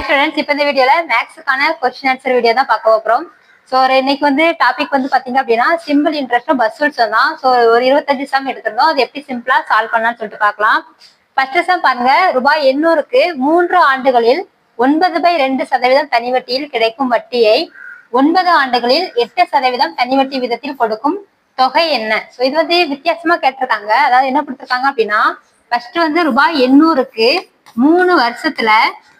Hi students இப்போ இந்த வீடியோல மேக்ஸுக்கான கொஸ்டின் ஆன்சர் வீடியோ தான் பார்க்க போகிறோம் ஸோ இன்னைக்கு வந்து டாபிக் வந்து பார்த்தீங்க அப்படின்னா சிம்பிள் இன்ட்ரெஸ்டும் பஸ் ரூல்ஸ் தான் ஸோ ஒரு இருபத்தஞ்சு சம் எடுத்திருந்தோம். அது எப்படி சிம்பிளா சால்வ் பண்ணலாம்னு சொல்லிட்டு பார்க்கலாம். ஃபர்ஸ்ட் சம் பாருங்க ரூபாய் எண்ணூறுக்கு மூன்று ஆண்டுகளில் ஒன்பது பை ரெண்டு சதவீதம் தனி வட்டியில் கிடைக்கும் வட்டியை ஒன்பது ஆண்டுகளில் எட்டு சதவீதம் தனி வட்டி விதத்தில் கொடுக்கும் தொகை என்ன? ஸோ இது வந்து வித்தியாசமா கேட்டிருக்காங்க. அதாவது என்ன கொடுத்துருக்காங்க அப்படின்னா ஃபர்ஸ்ட் வந்து ரூபாய் எண்ணூறுக்கு மூணு வருஷத்துல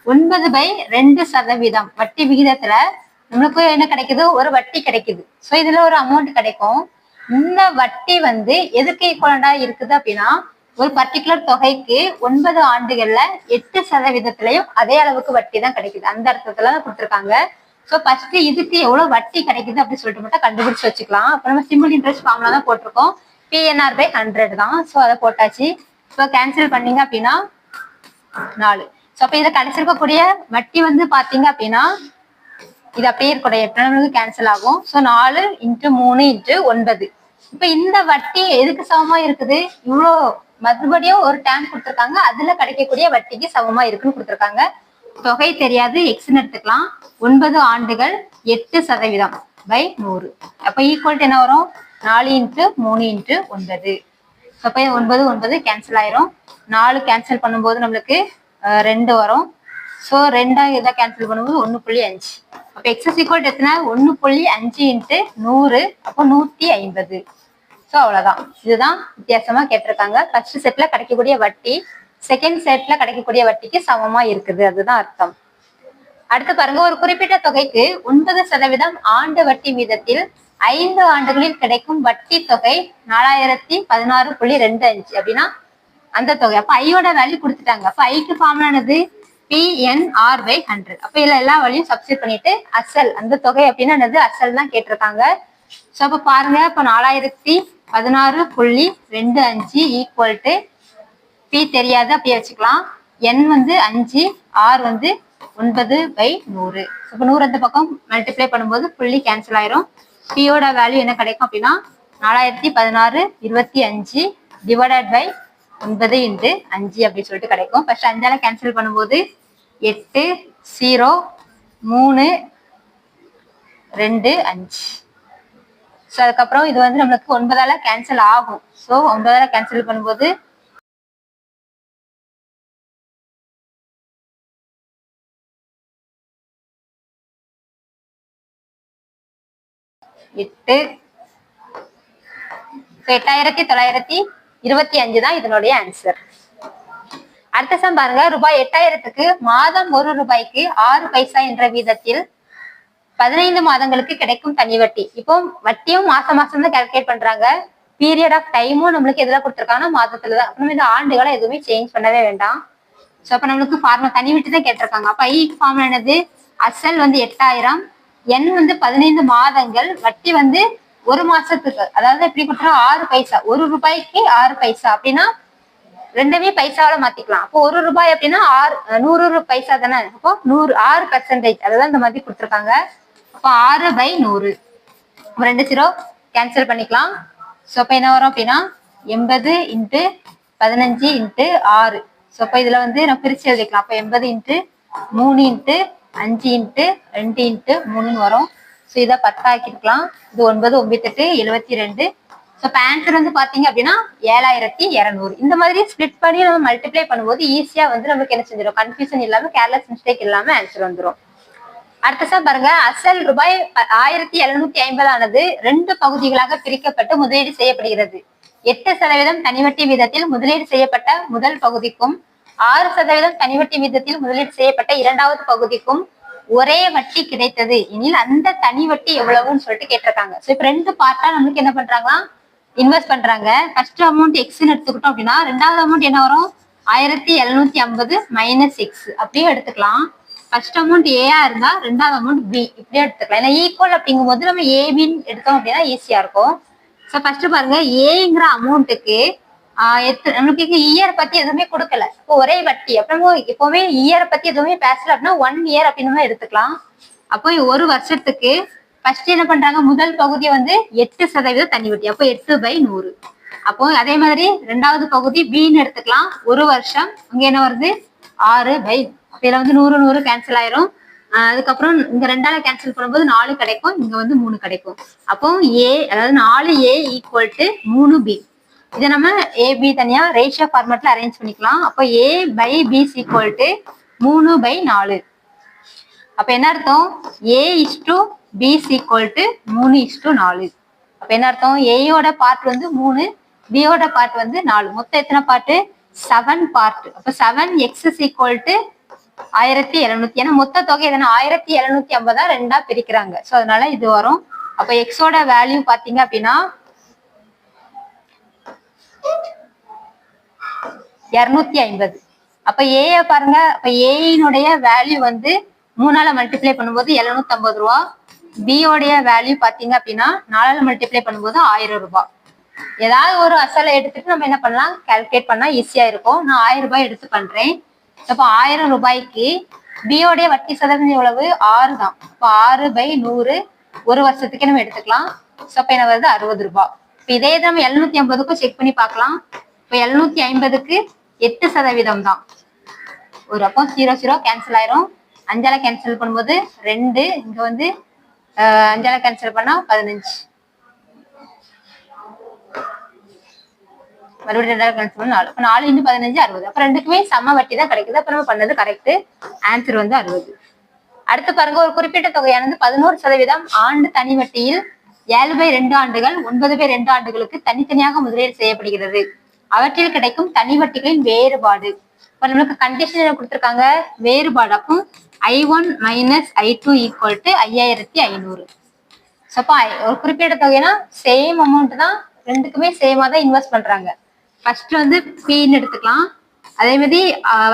ஒன்பது பை ரெண்டு சதவீதம். வட்டி விகிதத்துல நம்மளுக்கு என்ன கிடைக்குது? ஒரு வட்டி கிடைக்குது. ஸோ இதுல ஒரு அமௌண்ட் கிடைக்கும். இந்த வட்டி வந்து எதுக்கு ஈக்குவலண்டா இருக்குது அப்படின்னா ஒரு பர்டிகுலர் தொகைக்கு ஒன்பது ஆண்டுகள்ல எட்டு சதவீதத்திலையும் அதே அளவுக்கு வட்டி தான் கிடைக்குது. அந்த அர்த்தத்துல தான் கொடுத்துருக்காங்க. ஸோ ஃபர்ஸ்ட் இதுக்கு எவ்வளவு வட்டி கிடைக்குது அப்படின்னு சொல்லிட்டு மட்டும் கண்டுபிடிச்சு வச்சுக்கலாம். அப்போ நம்ம சிம்பிள் இன்ட்ரெஸ்ட் ஃபார்ம்ல தான் போட்டிருக்கோம். பிஎன்ஆர் பை ஹண்ட்ரட் தான். ஸோ அதை போட்டாச்சு. ஸோ கேன்சல் பண்ணீங்க அப்படின்னா நாலு. அப்போ இதை கிடைச்சிருக்கக்கூடிய வட்டி வந்து பாத்தீங்க அப்படின்னா இது அப்படியே இருக்கக்கூடிய எட்டு நம்மளுக்கு கேன்சல் ஆகும். ஸோ நாலு இன்ட்டு மூணு இன்ட்டு ஒன்பது. இப்போ இந்த வட்டி எதுக்கு சமமா இருக்குது? இவ்வளோ மறுபடியும் ஒரு டேங்க் கொடுத்துருக்காங்க. அதுல கிடைக்கக்கூடிய வட்டிக்கு சமமா இருக்குன்னு கொடுத்துருக்காங்க. தொகை தெரியாது. எக்ஸ்ன்னு எடுத்துக்கலாம். ஒன்பது ஆண்டுகள் எட்டு சதவீதம் பை நூறு. அப்போ ஈக்குவல் என்ன வரும்? நாலு இன்ட்டு மூணு இன்ட்டு ஒன்பது. அப்போ ஒன்பது ஒன்பது கேன்சல் ஆயிரும். நாலு கேன்சல் பண்ணும்போது நம்மளுக்கு ரெண்டு வரும். ஸோ ரெண்டாக இதை கேன்சல் பண்ணும்போது ஒன்று புள்ளி அஞ்சு. அப்போ எக்ஸஸ் ஈக்குவல் எத்தனை? ஒன்று புள்ளி அஞ்சு இன்ட்டு நூறு அப்போ நூற்றி ஐம்பது. ஸோ அவ்வளோதான் இதுதான் வித்தியாசமா கேட்டிருக்காங்க. ஃபர்ஸ்ட் செட்ல கிடைக்கக்கூடிய வட்டி செகண்ட் செட்ல கிடைக்கக்கூடிய வட்டிக்கு சமமா இருக்குது. அதுதான் அர்த்தம். அடுத்து பாருங்க ஒரு குறிப்பிட்ட தொகைக்கு ஒன்பது சதவீதம் ஆண்டு வட்டி வீதத்தில் ஐந்து ஆண்டுகளில் கிடைக்கும் வட்டி தொகை நாலாயிரத்தி பதினாறு புள்ளி ரெண்டு அஞ்சு. அப்படின்னா அந்த தொகை. அப்ப ஐயோட வேல்யூ கொடுத்துட்டாங்க. அப்ப ஐக்கு ஃபார்ம் ஆனது பிஎன்ஆர் பை ஹண்ட்ரட் அப்ப இதுல எல்லா வேல்யூயும் சப்ஸ்டிட் பண்ணிட்டு அசல். அந்த தொகை அப்படின்னா என்னது அசல் தான் கேட்டிருக்காங்க. ஸோ அப்ப பாருங்க. இப்ப நாலாயிரத்தி பதினாறு புள்ளி ரெண்டு அஞ்சு ஈக்குவல் டு பி தெரியாது. அப்படியே வச்சுக்கலாம். என் வந்து அஞ்சு ஆர் வந்து ஒன்பது பை நூறு. இப்போ நூறு அந்த பக்கம் மல்டிப்ளை பண்ணும்போது புள்ளி கேன்சல் ஆயிரும். பியோட வேல்யூ என்ன கிடைக்கும் அப்படின்னா நாலாயிரத்தி பதினாறு இருபத்தி அஞ்சு டிவைடட் பை ஒன்பது இன்ட்டு அஞ்சு அப்படின்னு சொல்லிட்டு கிடைக்கும். ஃபர்ஸ்ட் அஞ்சால கேன்சல் பண்ணும்போது எட்டு ஜீரோ மூணு ரெண்டு அஞ்சு. ஸோ அதுக்கப்புறம் இது வந்து நம்மளுக்கு ஒன்பதால கேன்சல் ஆகும். ஸோ ஒன்பதால கேன்சல் பண்ணும்போது எட்டு எட்டாயிரத்தி தொள்ளாயிரத்தி இருபத்தி அஞ்சு தான் இதனுடைய ஆன்சர் அடுத்த சம் பாருங்க. ரூபாய் எட்டாயிரத்துக்கு மாதம் ஒரு ரூபாய்க்கு ஆறு பைசா என்ற வீதத்தில் பதினைந்து மாதங்களுக்கு கிடைக்கும் தனி வட்டி. இப்போ வட்டியும் மாசம் மாசம் தான் கால்குலேட் பண்றாங்க. பீரியட் ஆஃப் டைமும் நம்மளுக்கு எதுல கொடுத்துருக்காங்கன்னா மாதத்துல தான். அப்ப நம்ம இந்த ஆண்டுகளை எதுவுமே சேஞ்ச் பண்ணவே வேண்டாம். ஸோ அப்போ நம்மளுக்கு ஃபார்முலா தனி விட்டு தான் கேட்டிருக்காங்க. அப்போ ஐ ஃபார்முலா என்னது? அசல் வந்து எட்டாயிரம் என் வந்து பதினைந்து மாதங்கள் வட்டி வந்து ஒரு மாசத்துக்கு அதாவது எப்படி கொடுத்தா ஆறு பைசா. ஒரு ரூபாய்க்கு ஆறு பைசா. அப்படின்னா ரெண்டுமே பைசாவில மாத்திக்கலாம். அப்போ ஒரு ரூபாய் அப்படின்னா ஆறு நூறு பைசா தானே? அப்போ நூறு ஆறு பர்சன்டேஜ் அதான் இந்த மாதிரி கொடுத்துருக்காங்க. அப்போ ஆறு பை நூறு. அப்ப ரெண்டு ஜீரோ கேன்சல் பண்ணிக்கலாம். ஸோ அப்போ என்ன வரும் அப்படின்னா எண்பது இன்ட்டு பதினஞ்சு இன்ட்டு ஆறு. ஸோ அப்போ இதில் வந்து நம்ம பிரித்து எழுதிக்கலாம். அப்போ எண்பது இன்ட்டு மூணு இன்ட்டு அஞ்சு இன்ட்டு ரெண்டு இன்ட்டு மூணுன்னு வரும். ஸோ இதை பத்தாக்கிருக்கலாம் இது ஒன்பது ஒன்பத்தெட்டு எழுபத்தி ரெண்டு ஸோ பேன்சர் ஆன்சர் வந்து பார்த்தீங்க அப்படின்னா ஏழாயிரத்தி இரநூறு. இந்த மாதிரி ஸ்பிளிட் பண்ணி நம்ம மல்டிப்ளை பண்ணும்போது ஈஸியாக வந்து நமக்கு என்ன செஞ்சிடும் கன்ஃபியூஷன் இல்லாமல் கேர்லெஸ் மிஸ்டேக் இல்லாமல் ஆன்சர் வந்துடும் அடுத்த சார் பாருங்க. அசல் ரூபாய் ஆயிரத்தி எழுநூத்தி ஐம்பதானது ரெண்டு பகுதிகளாக பிரிக்கப்பட்டு முதலீடு செய்யப்படுகிறது. எட்டு சதவீதம் தனிவட்டி வீதத்தில் முதலீடு செய்யப்பட்ட முதல் பகுதிக்கும் ஆறு சதவீதம் தனிவட்டி வீதத்தில் முதலீடு செய்யப்பட்ட இரண்டாவது பகுதிக்கும் ஒரே வட்டி கிடைத்தது. எனில் அந்த தனி வட்டி எவ்வளவுன்னு சொல்லிட்டு கேட்டிருக்காங்க. ஸோ இப்போ ரெண்டு பார்ட்டா நம்மளுக்கு என்ன பண்றாங்களா? இன்வெஸ்ட் பண்றாங்க. ஃபர்ஸ்ட் அமௌண்ட் எக்ஸ்ன்னு எடுத்துக்கிட்டோம் அப்படின்னா ரெண்டாவது அமௌண்ட் என்ன வரும்? ஆயிரத்தி எழுநூத்தி ஐம்பது மைனஸ் எக்ஸ் அப்படியே எடுத்துக்கலாம். ஃபர்ஸ்ட் அமௌண்ட் ஏஆ இருந்தா ரெண்டாவது அமௌண்ட் பி இப்படியே எடுத்துக்கலாம். ஏன்னா ஈக்குவல் அப்படிங்கும்போது நம்ம ஏபின்னு எடுத்தோம் அப்படின்னா ஈஸியா இருக்கும். ஸோ ஃபர்ஸ்ட் பாருங்க ஏங்கிற அமௌண்ட்டுக்கு எத்தனை நம்மளுக்கு இயர் பத்தி எதுவுமே கொடுக்கல. இப்போ ஒரே வட்டி. அப்புறம் எப்பவுமே இயர் பத்தி எதுவுமே பேசல அப்படின்னா ஒன் இயர் அப்படின்னு தான் எடுத்துக்கலாம். அப்போ ஒரு வருஷத்துக்கு ஃபர்ஸ்ட் என்ன பண்றாங்க? முதல் பகுதியை வந்து எட்டு சதவீதம் தண்ணி வட்டி அப்போ எட்டு பை நூறு. அப்போ அதே மாதிரி ரெண்டாவது பகுதி பின்னு எடுத்துக்கலாம். ஒரு வருஷம் அங்க என்ன வருது? ஆறு பை. அப்ப இதுல வந்து நூறு நூறு கேன்சல் ஆயிரும். அதுக்கப்புறம் இங்க ரெண்டால கேன்சல் பண்ணும்போது நாலு கிடைக்கும். இங்க வந்து மூணு கிடைக்கும். அப்போ ஏ அதாவது நாலு ஏ ஈக்குவல் டு மூணு பி இதை நம்ம ஏபி தனியா ரேஷியோ ஃபார்மேட்ல அரேஞ்ச் பண்ணிக்கலாம். அப்போ A by B equal to மூணு பை நாலு. அப்ப என்ன அர்த்தம்? A is to B equal to மூணு இஸ் டு நாலு. அப்ப என்ன அர்த்தம்? ஏயோட பார்ட் வந்து மூணு பியோட பார்ட் வந்து நாலு. மொத்தம் எத்தனை பார்ட்டு செவன் பார்ட் அப்ப seven x is equal to ஆயிரத்தி எழுநூத்தி. ஏன்னா மொத்த தொகை எதனா ஆயிரத்தி எழுநூத்தி ஐம்பதா ரெண்டா பிரிக்கிறாங்க. சோ அதனால இது வரும். அப்ப எக்ஸோட வேல்யூ பாத்தீங்க அப்படின்னா இருநூத்தி ஐம்பது. அப்ப ஏஐ பாருங்க. அப்ப ஏயினுடைய வேல்யூ வந்து மூணால மல்டிப்ளை பண்ணும்போது எழுநூத்தி ஐம்பது ரூபா பியோடைய வேல்யூ பாத்தீங்க அப்படின்னா நாலால மல்டிப்ளை பண்ணும்போது ஆயிரம் ரூபாய் ஏதாவது ஒரு அசலை எடுத்துட்டு நம்ம என்ன பண்ணலாம்? கால்குலேட் பண்ணா ஈஸியா இருக்கும். நான் ஆயிரம் ரூபாய் எடுத்து பண்றேன். அப்போ ஆயிரம் ரூபாய்க்கு பியோடைய வட்டி சதவீதம் எவ்வளவு? ஆறு தான். இப்போ ஆறு பை நூறு ஒரு வருஷத்துக்கு நம்ம எடுத்துக்கலாம். ஸோ அப்போ என்ன வருது? அறுபது ரூபாய் இப்போ இதே நம்ம எழுநூத்தி ஐம்பதுக்கும் செக் பண்ணி பார்க்கலாம். இப்போ எழுநூத்தி ஐம்பதுக்கு எட்டு சதவீதம் தான். ஒரு அப்போ ஜீரோ ஜீரோ கேன்சல் ஆயிரும். அஞ்சால கேன்சல் பண்ணும்போது ரெண்டு இங்க வந்து அஞ்சால கேன்சல் பண்ணா பதினஞ்சு. மறுபடியும் ரெண்டாயிரம் கேன்சல் பண்ண நாலு. நாலு இன்னு பதினஞ்சு அறுபது. அப்புறம் ரெண்டுக்குமே சம வட்டி தான் கிடைக்குது. அப்ப நம்ம பண்ணது கரெக்ட் ஆன்சர் வந்து அறுபது. அடுத்து பாருங்க ஒரு குறிப்பிட்ட தொகையானது பதினோரு சதவீதம் ஆண்டு தனி வட்டியில் ஏழு பை ரெண்டு ஆண்டுகள் ஒன்பது பை ரெண்டு ஆண்டுகளுக்கு தனித்தனியாக முதலீடு செய்யப்படுகிறது. அவற்றில் கிடைக்கும் தனி வட்டிகளின் வேறுபாடு. இப்ப நம்மளுக்கு கண்டிஷன் கொடுத்திருக்காங்க வேறுபாடு அப்போ I one minus I two equal to ஐயாயிரத்தி ஐநூறு. ஸோ அப்போ ஒரு குறிப்பிட்ட தொகைனா சேம் அமௌண்ட் தான் ரெண்டுக்குமே சேமா தான் இன்வெஸ்ட் பண்றாங்க. ஃபர்ஸ்ட் வந்து பீன்னு எடுத்துக்கலாம். அதே மாதிரி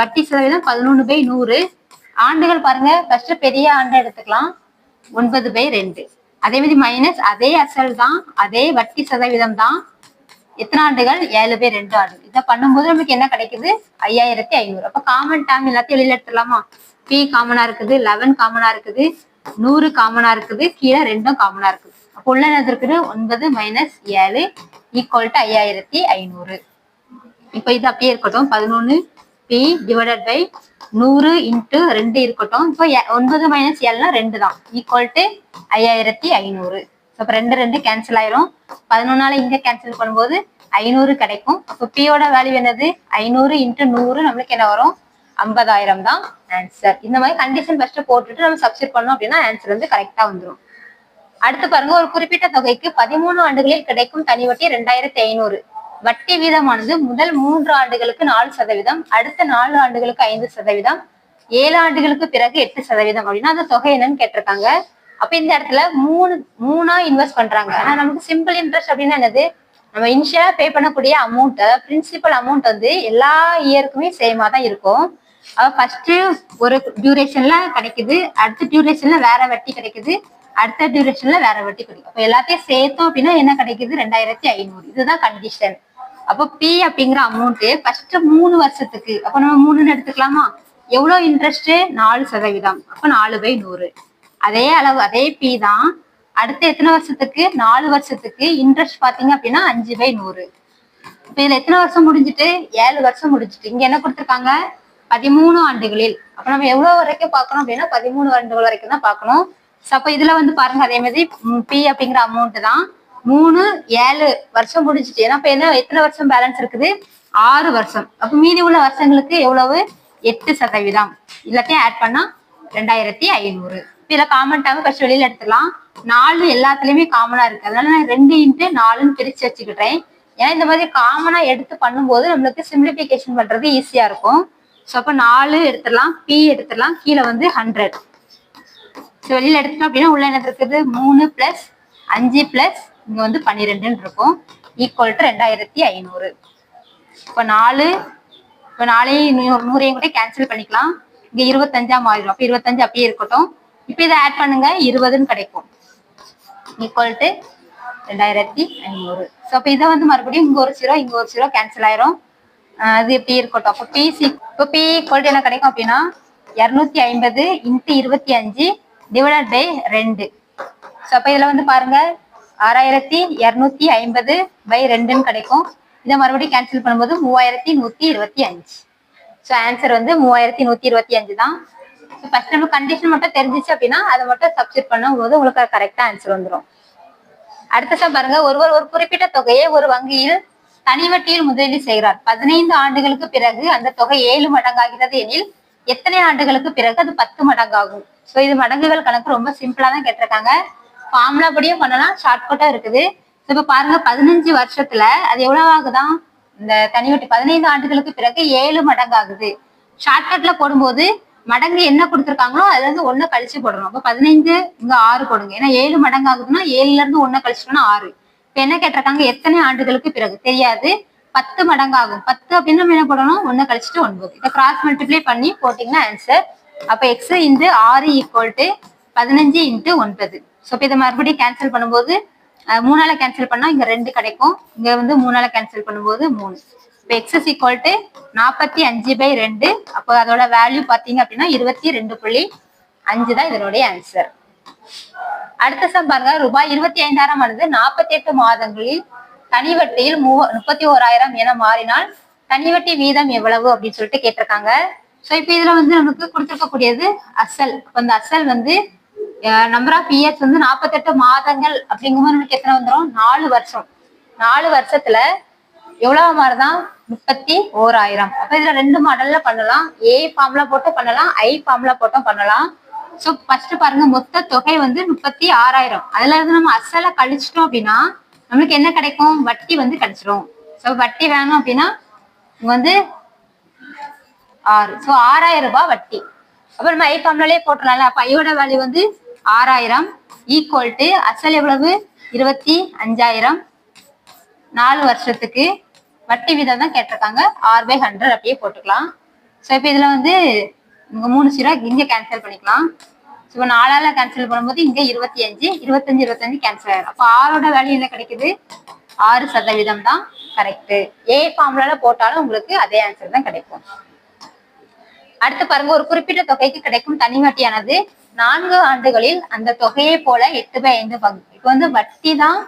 வட்டி சதவீதம் பதினொன்று பை நூறு. ஆண்டுகள் பாருங்க ஃபர்ஸ்ட் பெரிய ஆண்டை எடுத்துக்கலாம். ஒன்பது பை ரெண்டு. அதே மாதிரி மைனஸ் அதே அசல் தான் அதே வட்டி சதவீதம் தான். எத்தனை ஆண்டுகள்? ஏழு பேர் ரெண்டு ஆண்டு. இதை பண்ணும்போது நமக்கு என்ன கிடைக்குது? ஐயாயிரத்தி ஐநூறு. அப்ப காமன் டேம் எல்லாத்தையும் வெளியில எடுத்துடலாமா? பி காமனா இருக்குது லெவன் காமனா இருக்குது நூறு காமனா இருக்குது கீழே ரெண்டும் காமனா இருக்குது. அப்போ உள்ள என்னது இருக்குது? ஒன்பது மைனஸ் ஏழு ஈக்குவல் டு ஐயாயிரத்தி ஐநூறு. இப்போ இது அப்படியே இருக்கட்டும். பதினொன்னு பி டிவைடட் பை நூறு இன்ட்டு ரெண்டு இருக்கட்டும். இப்போ ஒன்பது மைனஸ் ஏழுனா ரெண்டு தான். ஈக்குவல் டு ஐயாயிரத்தி ஐநூறு. அப்போ ரெண்டு ரெண்டு கேன்சல் ஆயிரும். பதினொன்னால இங்க கேன்சல் பண்ணும்போது ஐநூறு கிடைக்கும். ஸோ பியோட வேல்யூ என்னது? ஐநூறு இன்ட்டு நூறு நம்மளுக்கு என்ன வரும்? ஐம்பதாயிரம் தான் ஆன்சர் இந்த மாதிரி கண்டிஷன் ஃபர்ஸ்ட் போட்டுட்டு நம்ம சப்ஸ்டிட் பண்ணோம் அப்படின்னா ஆன்சர் வந்து கரெக்டா வந்துரும். அடுத்து பாருங்க ஒரு குறிப்பிட்ட தொகைக்கு பதிமூணு ஆண்டுகளில் கிடைக்கும் தனி வட்டி ரெண்டாயிரத்தி ஐநூறு. வட்டி வீதமானது முதல் மூன்று ஆண்டுகளுக்கு நாலு சதவீதம் அடுத்த நாலு ஆண்டுகளுக்கு ஐந்து சதவீதம் ஏழு ஆண்டுகளுக்கு பிறகு எட்டு சதவீதம். அப்படின்னா அந்த தொகை என்னன்னு கேட்டிருக்காங்க. அப்ப இந்த இடத்துல மூணு மூணா இன்வெஸ்ட் பண்றாங்க. ஆனா நமக்கு சிம்பிள் இன்ட்ரெஸ்ட் அப்படின்னா என்னது? நம்ம இனிஷியலா பே பண்ணக்கூடிய அமௌண்ட் பிரின்சிபல் அமௌண்ட் வந்து எல்லா இயருக்குமே சேமா தான் இருக்கும். ஃபர்ஸ்ட் ஒரு டியூரேஷன்ல கிடைக்குது அடுத்த டியூரேஷன்ல வேற வட்டி கிடைக்குது அடுத்த டியூரேஷன்ல வேற வட்டி கிடைக்கும். அப்ப எல்லாத்தையும் சேர்த்தோம் அப்படின்னா என்ன கிடைக்குது? ரெண்டாயிரத்தி ஐநூறு. இதுதான் கண்டிஷன் அப்போ பி அப்படிங்கிற அமௌண்ட் ஃபர்ஸ்ட் மூணு வருஷத்துக்கு அப்ப நம்ம மூணுன்னு எடுத்துக்கலாமா? எவ்வளவு இன்ட்ரெஸ்ட் நாலு சதவீதம். அப்ப நாலு பை நூறு. அதே அளவு அதே பி தான். அடுத்த எத்தனை வருஷத்துக்கு? நாலு வருஷத்துக்கு. இன்ட்ரெஸ்ட் பாத்தீங்க அப்படின்னா அஞ்சு பை நூறு. இப்ப இதுல எத்தனை வருஷம் முடிஞ்சிட்டு? ஏழு வருஷம் முடிஞ்சிட்டு. இங்க என்ன கொடுத்துருக்காங்க? பதிமூணு ஆண்டுகளில். அப்ப நம்ம எவ்வளவு வரைக்கும் பார்க்கணும் அப்படின்னா பதிமூணு ஆண்டுகள் வரைக்கும் தான் பார்க்கணும். அப்ப இதுல வந்து பாருங்க அதே மாதிரி பி அப்படிங்கிற அமௌண்ட் தான். மூணு ஏழு வருஷம் முடிஞ்சிட்டு. ஏன்னா இப்ப என்ன எத்தனை வருஷம் பேலன்ஸ் இருக்குது? ஆறு வருஷம். அப்ப மீதி உள்ள வருஷங்களுக்கு எவ்வளவு? எட்டு சதவீதம். எல்லாத்தையும் ஆட் பண்ணா ரெண்டாயிரத்தி ஐநூறு. இதுல காமன் டைம் ஃபர்ஸ்ட் வெளியில எடுத்துக்கலாம் நாலு எல்லாத்துலயுமே காமனா இருக்கு. அதனால நான் ரெண்டு இன்ட்டு நாலுன்னு பிரிச்சு வச்சுக்கிட்டேன். ஏன்னா இந்த மாதிரி காமனா எடுத்து பண்ணும்போது நம்மளுக்கு சிம்பிளிபிகேஷன் பண்றது ஈஸியா இருக்கும். ஸோ அப்போ நாலு எடுத்துடலாம். பி எடுத்துடலாம். கீழே வந்து ஹண்ட்ரட் ஸோ வெளியில எடுத்துட்டோம் அப்படின்னா உள்ள என்ன இருக்குது? மூணு பிளஸ் அஞ்சு பிளஸ் இங்க வந்து பன்னிரெண்டுன்னு இருக்கும். ஈக்குவல் டு ரெண்டாயிரத்தி ஐநூறு. இப்போ நாலு இப்போ நாளையும் நூறையும் கூட கேன்சல் பண்ணிக்கலாம். இங்க இருபத்தஞ்சா மாறிடும் அப்போ இருபத்தஞ்சு அப்படியே இருக்கட்டும். இப்போ இதை ஆட் பண்ணுங்க. இருபதுன்னு கிடைக்கும். ஈக்குவல் டு ரெண்டாயிரத்தி ஐநூறு. ஸோ இப்போ இதை வந்து மறுபடியும் இங்க ஒரு ஜீரோ இங்க ஒரு ஜீரோ கேன்சல் ஆயிரும். அது எப்படி இருக்கட்டும்? அப்போ பிசி இப்போ பி ஈக்குவல் என்ன கிடைக்கும் அப்படின்னா இரநூத்தி ஐம்பது இன்ட்டு இருபத்தி அஞ்சு டிவைடட் பை ரெண்டு. ஸோ அப்போ இதில் வந்து பாருங்க ஆறாயிரத்தி இரநூத்தி ஐம்பது பை ரெண்டுன்னு கிடைக்கும். இதை மறுபடியும் கேன்சல் பண்ணும்போது மூவாயிரத்தி நூற்றி இருபத்தி அஞ்சு. ஸோ ஆன்சர் வந்து மூவாயிரத்தி நூத்தி இருபத்தி அஞ்சு தான். ஃபர்ஸ்ட் நம்ம கண்டிஷன் மட்டும் தெரிஞ்சிச்சு அப்படின்னா அதை மட்டும் சப்ஸ்டிட் பண்ணும்போது உங்களுக்கு கரெக்டா ஆன்சர் வந்துடும் அடுத்த சம் பாருங்க. ஒருவர் ஒரு குறிப்பிட்ட தொகையை ஒரு வங்கியில் தனி வட்டியில் முதலீடு செய்கிறார். பதினைந்து ஆண்டுகளுக்கு பிறகு அந்த தொகை ஏழு மடங்காகிறது எனில் எத்தனை ஆண்டுகளுக்கு பிறகு அது பத்து மடங்காகும்? ஸோ இது மடங்குகள் கணக்கு ரொம்ப சிம்பிளா தான் கேட்டிருக்காங்க. ஃபார்முலா படியும் பண்ணலாம். ஷார்ட்கட்டா இருக்குது. இப்போ இப்ப பாருங்க. பதினஞ்சு வருஷத்துல அது எவ்வளவு ஆகுதான் இந்த தனி வட்டி பதினைந்து ஆண்டுகளுக்கு பிறகு ஏழு மடங்காகுது. ஷார்ட்கட்ல போடும்போது மடங்கு என்ன கொடுத்துருக்காங்களோ அதுல இருந்து ஒன்னு கழிச்சு போடணும். அப்ப பதினைந்து இங்க ஆறு போடுங்க. ஏன்னா ஏழு மடங்கு ஆகுதுன்னா ஏழுல இருந்து ஒன்னு கழிச்சோம்னா ஆறு. இப்ப என்ன கேட்டிருக்காங்க? எத்தனை ஆண்டுகளுக்கு பிறகு? தெரியாது. பத்து மடங்கு ஆகும். பத்து அப்படின்னு நம்ம என்ன போடணும்? ஒன்னு கழிச்சிட்டு ஒன்பது. இதை கிராஸ் மல்டிப்ளை பண்ணி போட்டீங்கன்னா ஆன்சர் அப்ப எக்ஸ் இன்ட்டு ஆறு ஈக்குவல் டு பதினஞ்சு இன்ட்டு ஒன்பது. ஸோ இப்போ இதை மறுபடியும் கேன்சல் பண்ணும்போது மூணால கேன்சல் பண்ணா இங்க ரெண்டு கிடைக்கும். இங்க வந்து மூணால கேன்சல் பண்ணும்போது மூணு. இப்போ எக்ஸஸ் ஈக்குவல் டு நாற்பத்தி அஞ்சு பை ரெண்டு. அப்போ அதோட வேல்யூ பார்த்தீங்க அப்படின்னா இருபத்தி ரெண்டு புள்ளி அஞ்சு தான் இதனுடைய ஆன்சர் அடுத்த சம் பாருங்க ரூபாய் இருபத்தி ஐந்தாயிரம் ஆனது நாற்பத்தி எட்டு மாதங்களில் தனி வட்டியில் மூ முப்பத்தி ஓராயிரம் என மாறினால் தனி வட்டி வீதம் எவ்வளவு அப்படின்னு சொல்லிட்டு கேட்டிருக்காங்க. சோ இப்போ இதுல வந்து நமக்கு கொடுத்திருக்கக்கூடியது அசல். இப்போ அந்த அசல் வந்து நம்பர் ஆஃப் இயர்ஸ் வந்து நாற்பத்தெட்டு மாதங்கள் அப்படிங்கும்போது நமக்கு எத்தனை வந்துடும் நாலு வருஷம். நாலு வருஷத்துல எவ்வளவு மாதிரிதான் முப்பத்தி ஓராயிரம் அப்ப இதுல ரெண்டு மாடல்ல பண்ணலாம். ஏ ஃபார்ம்ல போட்டு பண்ணலாம். ஐ ஃபார்ம்ல போட்டும் பண்ணலாம். சோ ஃபர்ஸ்ட் பாருங்க மொத்த தொகை வந்து முப்பத்தி ஆறாயிரம் அதுல இருந்து நம்ம அசலை கழிச்சிட்டோம் அப்படின்னா நம்மளுக்கு என்ன கிடைக்கும்? வட்டி வந்து கிடைச்சிரும். சோ வட்டி வேணும் அப்படின்னா இங்க வந்து ஆறு. சோ ஆறாயிரம் ரூபாய் வட்டி. அப்ப நம்ம ஐ ஃபார்ம்லயே போட்டுடலாம்ல. அப்ப ஐயோட வேல்யூ வந்து ஆறாயிரம். ஈக்குவல் டு அசல் எவ்வளவு? இருபத்தி அஞ்சாயிரம். நாலு வருஷத்துக்கு வட்டி வீதம் தான் கேட்டிருக்காங்க. ஆர் பை ஹண்ட்ரட் அப்படியே போட்டுக்கலாம். ஸோ இப்போ இதில் வந்து இங்கே மூணு சீராக இங்கே கேன்சல் பண்ணிக்கலாம். ஸோ இப்போ நாலால கேன்சல் பண்ணும்போது இங்கே இருபத்தி அஞ்சு இருபத்தஞ்சு இருபத்தஞ்சு கேன்சல் ஆயிடும் அப்போ ஆரோட வேல்யூ என்ன கிடைக்குது? ஆறு சதவீதம் தான். கரெக்டு ஏ ஃபார்முலால போட்டாலும் உங்களுக்கு அதே ஆன்சர் தான் கிடைக்கும். அடுத்து பாருங்க ஒரு குறிப்பிட்ட தொகைக்கு கிடைக்கும் தனி வட்டியானது நான்கு ஆண்டுகளில் அந்த தொகையை போல எட்டு பை ஐந்து பங்கு இப்போ வந்து வட்டி தான்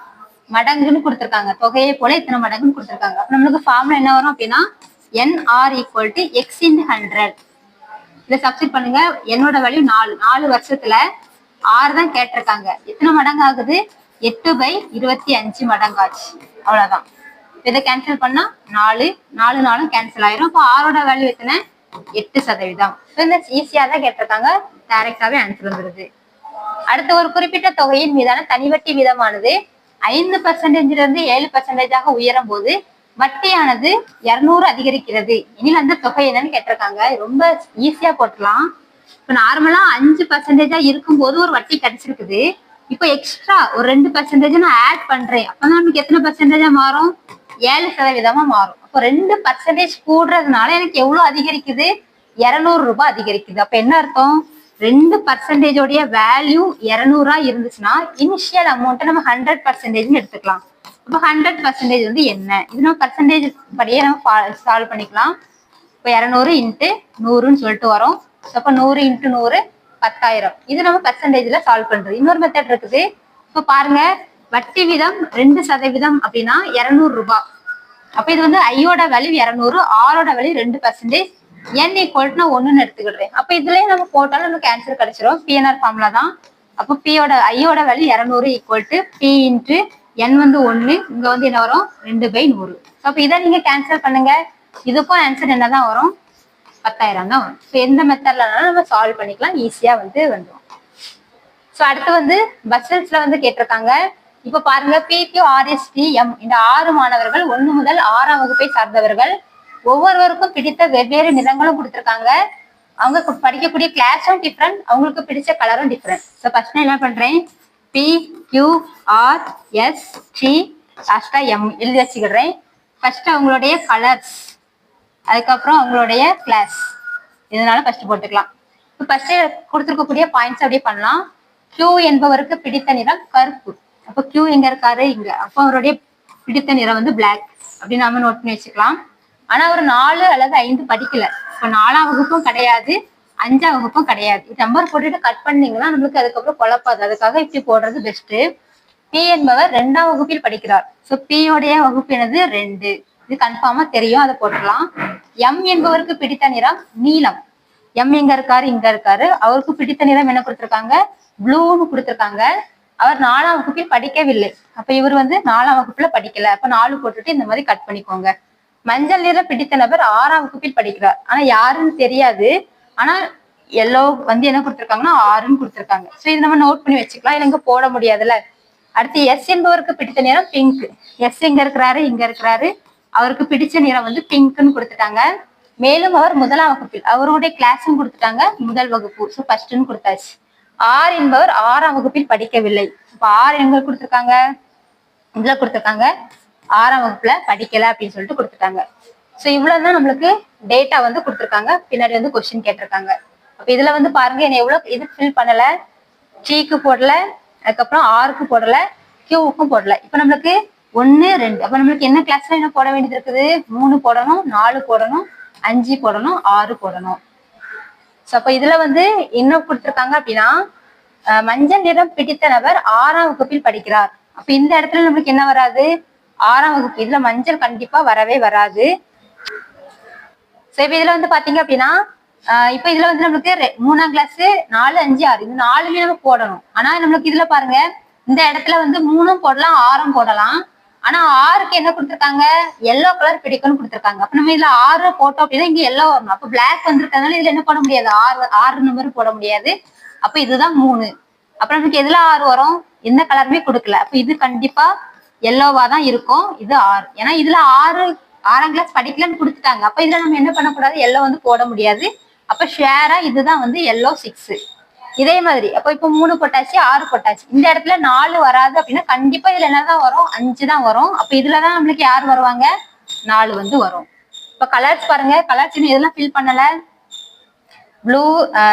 மடங்குன்னு கொடுத்துருக்காங்க. தொகையை போல இத்தனை மடங்குன்னு கொடுத்துருக்காங்க. அப்ப நம்மளுக்கு ஃபார்முலா என்ன வரும் அப்படின்னா NR equal to x in hundred இதை சப்ஸ்டிட் பண்ணுங்க. என்னோட வேல்யூ நாலு. நாலு வருஷத்துல ஆறு தான் கேட்டிருக்காங்க. எத்தனை மடங்கு ஆகுது எட்டு பை இருபத்தி அஞ்சு மடங்காச்சு. அவ்வளவுதான். இதை கேன்சல் பண்ணா நாலு. நாலு நாளும் கேன்சல் ஆயிரும். அப்போ ஆறோட வேல்யூ எத்தனை? எட்டு சதவீதம். இந்த ஈஸியா தான் கேட்டிருக்காங்க. டைரக்டாவே ஆன்சர் வந்துருது. அடுத்த ஒரு குறிப்பிட்ட தொகையின் மீதான தனிவட்டி வீதமானது ஐந்து பர்சன்டேஜ்ல இருந்து ஏழு பர்சன்டேஜாக உயரும் போது வட்டியானது இருநூறு அதிகரிக்கிறது. எனில் அந்த தொகை என்னன்னு கேட்டிருக்காங்க. ரொம்ப ஈஸியா போட்டுலாம் இப்ப நார்மலா அஞ்சு பர்சன்டேஜா இருக்கும்போது ஒரு வட்டி கிடைச்சிருக்குது. இப்போ எக்ஸ்ட்ரா ஒரு ரெண்டு பர்சன்டேஜ் நான் ஆட் பண்றேன். அப்பதான் நமக்கு எத்தனை பர்சன்டேஜா மாறும்? ஏழு சதவீதமா மாறும். அப்போ ரெண்டு பர்சன்டேஜ் கூடுறதுனால எனக்கு எவ்வளவு அதிகரிக்குது? இருநூறு ரூபாய் அதிகரிக்குது. அப்ப என்ன அர்த்தம்? ரெண்டு பர்சன்டேஜோடைய வேல்யூ இருநூறா இருந்துச்சுன்னா இனிஷியல் அமௌண்ட்டை நம்ம ஹண்ட்ரட் பர்சன்டேஜ்னு எடுத்துக்கலாம். இப்போ ஹண்ட்ரட் பர்சன்டேஜ் வந்து என்ன? இது நம்ம பர்சன்டேஜ் படியே நம்ம சால்வ் பண்ணிக்கலாம். இப்போ இரநூறு இன்ட்டு நூறுன்னு சொல்லிட்டு வரோம். அப்போ நூறு இன்ட்டு நூறு பத்தாயிரம். இது நம்ம பர்சன்டேஜ்ல சால்வ் பண்ணுறது இன்னொரு மெத்தட் இருக்குது. இப்போ பாருங்க வட்டி வீதம் ரெண்டு சதவீதம் அப்படின்னா இரநூறுபா ரூபாய். இது வந்து ஐயோட வேல்யூ இரநூறு ஆரோட வேல்யூ ரெண்டு பர்சன்டேஜ் என் ஈக்குவல் நான் ஒண்ணுன்னு எடுத்துக்கிடுறேன். அப்ப இதுலயே நம்ம போட்டாலும் நமக்கு ஆன்சர் கிடைச்சிரும். பிஎன்ஆர் ஃபார்முலா தான். அப்போ பியோட ஐயோட வேல்யூ இரநூறு equal to P into N வந்து ஒன்று இங்க வந்து என்ன வரும்? ரெண்டு பை நூறு. அப்போ இதை நீங்க கேன்சல் பண்ணுங்க. இதுக்கும் ஆன்சர் என்னதான் வரும்? பத்தாயிரம் தான் வரும். ஸோ எந்த மெத்தட்லனாலும் நம்ம சால்வ் பண்ணிக்கலாம். ஈஸியா வந்து வந்துடும் ஸோ அடுத்து வந்து பஸ்ஸல்ஸ்ல வந்து கேட்டிருக்காங்க. இப்போ பாருங்க பிக்யூ ஆர்எஸ்டி எம் இந்த ஆறு மாணவர்கள் ஒன்று முதல் ஆறாம் வகுப்பை சார்ந்தவர்கள் ஒவ்வொருவருக்கும் பிடித்த வெவ்வேறு நிறங்களும் கொடுத்துருக்காங்க. அவங்க படிக்கக்கூடிய கிளாஸும் டிஃப்ரெண்ட் அவங்களுக்கு பிடிச்ச கலரும் டிஃப்ரெண்ட் ஸோ ஃபர்ஸ்ட் நான் என்ன பண்றேன்? P Q R S T லாஸ்டா எம் எழுதி வச்சுக்கிடுறேன். ஃபர்ஸ்ட் அவங்களுடைய கலர்ஸ் அதுக்கப்புறம் அவங்களுடைய கிளாஸ் இதனால ஃபர்ஸ்ட் போட்டுக்கலாம். இப்போ ஃபர்ஸ்ட் கொடுத்துருக்கக்கூடிய பாயிண்ட்ஸ் அப்படியே பண்ணலாம். கியூ என்பவருக்கு பிடித்த நிறம் கருப்பு. அப்போ கியூ எங்க இருக்காரு? இங்க. அப்போ அவருடைய பிடித்த நிறம் வந்து பிளாக் அப்படின்னு நாம நோட் பண்ணி வச்சுக்கலாம். ஆனா அவர் நாலு அல்லது ஐந்து படிக்கல. இப்போ நாலாம் வகுப்பும் கிடையாது அஞ்சாம் வகுப்பும் கிடையாது. நம்பர் போட்டுட்டு கட் பண்ணீங்கன்னா நம்மளுக்கு அதுக்கப்புறம் குழப்பாது. அதுக்காக இப்படி போடுறது பெஸ்ட் பி என்பவர் ரெண்டாம் வகுப்பில் படிக்கிறார். ஸோ உடைய வகுப்பு எனது ரெண்டு. இது கன்ஃபார்மா தெரியும். அதை போட்டுடலாம். எம் என்பவருக்கு பிடித்த நிறம் நீலம். எம் எங்க இருக்காரு? இங்க இருக்காரு. அவருக்கு பிடித்த நிறம் என்ன கொடுத்திருக்காங்க? ப்ளூன்னு கொடுத்திருக்காங்க. அவர் நாலாம் வகுப்பில் படிக்கவில்லை. அப்ப இவர் வந்து நாலாம் வகுப்புல படிக்கல. அப்ப நாலு போட்டுட்டு இந்த மாதிரி கட் பண்ணிக்கோங்க. மஞ்சள் நிற பிடித்த நபர் ஆறாம் வகுப்பில் படிக்கிறார். ஆனா யாருன்னு தெரியாது. ஆனா எல்லோ வந்து என்ன கொடுத்துருக்காங்கன்னா ஆறுன்னு கொடுத்துருக்காங்க. சோ இது நம்ம நோட் பண்ணி வச்சுக்கலாம். இல்ல போட முடியாதுல்ல. அடுத்து எஸ் என்பவருக்கு பிடித்த நிறம் பிங்க் எஸ் எங்க இருக்கிறாரு? இங்க இருக்கிறாரு. அவருக்கு பிடிச்ச நிறம் வந்து பிங்க்னு கொடுத்துட்டாங்க. மேலும் அவர் முதலாம் வகுப்பில் அவருடைய கிளாஸும் கொடுத்துட்டாங்க முதல் வகுப்பு. ஸோ ஃபர்ஸ்ட்னு கொடுத்தாச்சு. ஆர் என்பவர் ஆறாம் வகுப்பில் படிக்கவில்லை. இப்ப ஆர் எங்க கொடுத்துருக்காங்க? இதுல கொடுத்துருக்காங்க. ஆறாம் வகுப்புல படிக்கல அப்படின்னு சொல்லிட்டு கொடுத்துட்டாங்க. ஸோ இவ்வளவுதான் நம்மளுக்கு டேட்டா வந்து கொடுத்துருக்காங்க. பின்னாடி வந்து கொஸ்டின் கேட்டிருக்காங்க. அப்ப இதுல வந்து பாருங்க என்ன எவ்வளவு இது ஃபில் பண்ணல. டீக்கு போடல அதுக்கப்புறம் ஆருக்கு போடல கியூவுக்கும் போடல. இப்ப நம்மளுக்கு ஒன்னு ரெண்டு. அப்ப நம்மளுக்கு என்ன கிளாஸ்ல என்ன போட வேண்டியது இருக்குது? மூணு போடணும் நாலு போடணும் அஞ்சு போடணும் ஆறு போடணும். ஸோ அப்ப இதுல வந்து என்ன கொடுத்துருக்காங்க அப்படின்னா மஞ்சள் நிறம் பிடித்த நபர் ஆறாம் வகுப்பில் படிக்கிறார். அப்ப இந்த இடத்துல நம்மளுக்கு என்ன வராது? ஆறாம் வகுப்பு. இதுல மஞ்சள் கண்டிப்பா வரவே வராது. இதுல வந்து பாத்தீங்க அப்படின்னா இப்ப இதுல வந்து நம்மளுக்கு ரெ- மூணாம் கிளாஸ் நாலு அஞ்சு ஆறு இது நாலுமே நம்ம போடணும். ஆனா நம்மளுக்கு இதுல பாருங்க இந்த இடத்துல வந்து மூணும் போடலாம் ஆறும் போடலாம். ஆனா ஆறுக்கு என்ன கொடுத்துருக்காங்க? எல்லோ கலர் பிடிக்கும்னு கொடுத்துருக்காங்க. அப்ப நம்ம இதுல ஆறு போட்டோம் அப்படின்னா இங்க எல்லோ வரணும். அப்ப பிளாக் வந்திருக்கனால இதுல என்ன பண்ண முடியாது? ஆறு ஆறு நம்பர் போட முடியாது. அப்ப இதுதான் மூணு. அப்ப நமக்கு எதுல ஆறு வரும்? எந்த கலருமே கொடுக்கல. அப்ப இது கண்டிப்பா எல்லோவா தான் இருக்கும். இது ஆறு. ஏன்னா இதுல ஆறு ஆறாம் கிளாஸ் படிக்கலன்னு கொடுத்துட்டாங்க. அப்ப இதுல நம்ம என்ன பண்ணக்கூடாது? எல்லோ வந்து போட முடியாது. அப்ப ஷேரா இதுதான் வந்து எல்லோ சிக்ஸ் இதே மாதிரி. அப்ப இப்ப மூணு பொட்டாச்சு ஆறு பொட்டாச்சு. இந்த இடத்துல நாலு வராது அப்படின்னா கண்டிப்பா இதுல என்னதான் வரும்? அஞ்சு தான் வரும். அப்ப இதுலதான் நம்மளுக்கு யார் வருவாங்க? நாலு வந்து வரும். இப்ப கலர்ஸ் பாருங்க. கலர்ஸ் இன்னும் இதெல்லாம் ஃபில் பண்ணல. ப்ளூ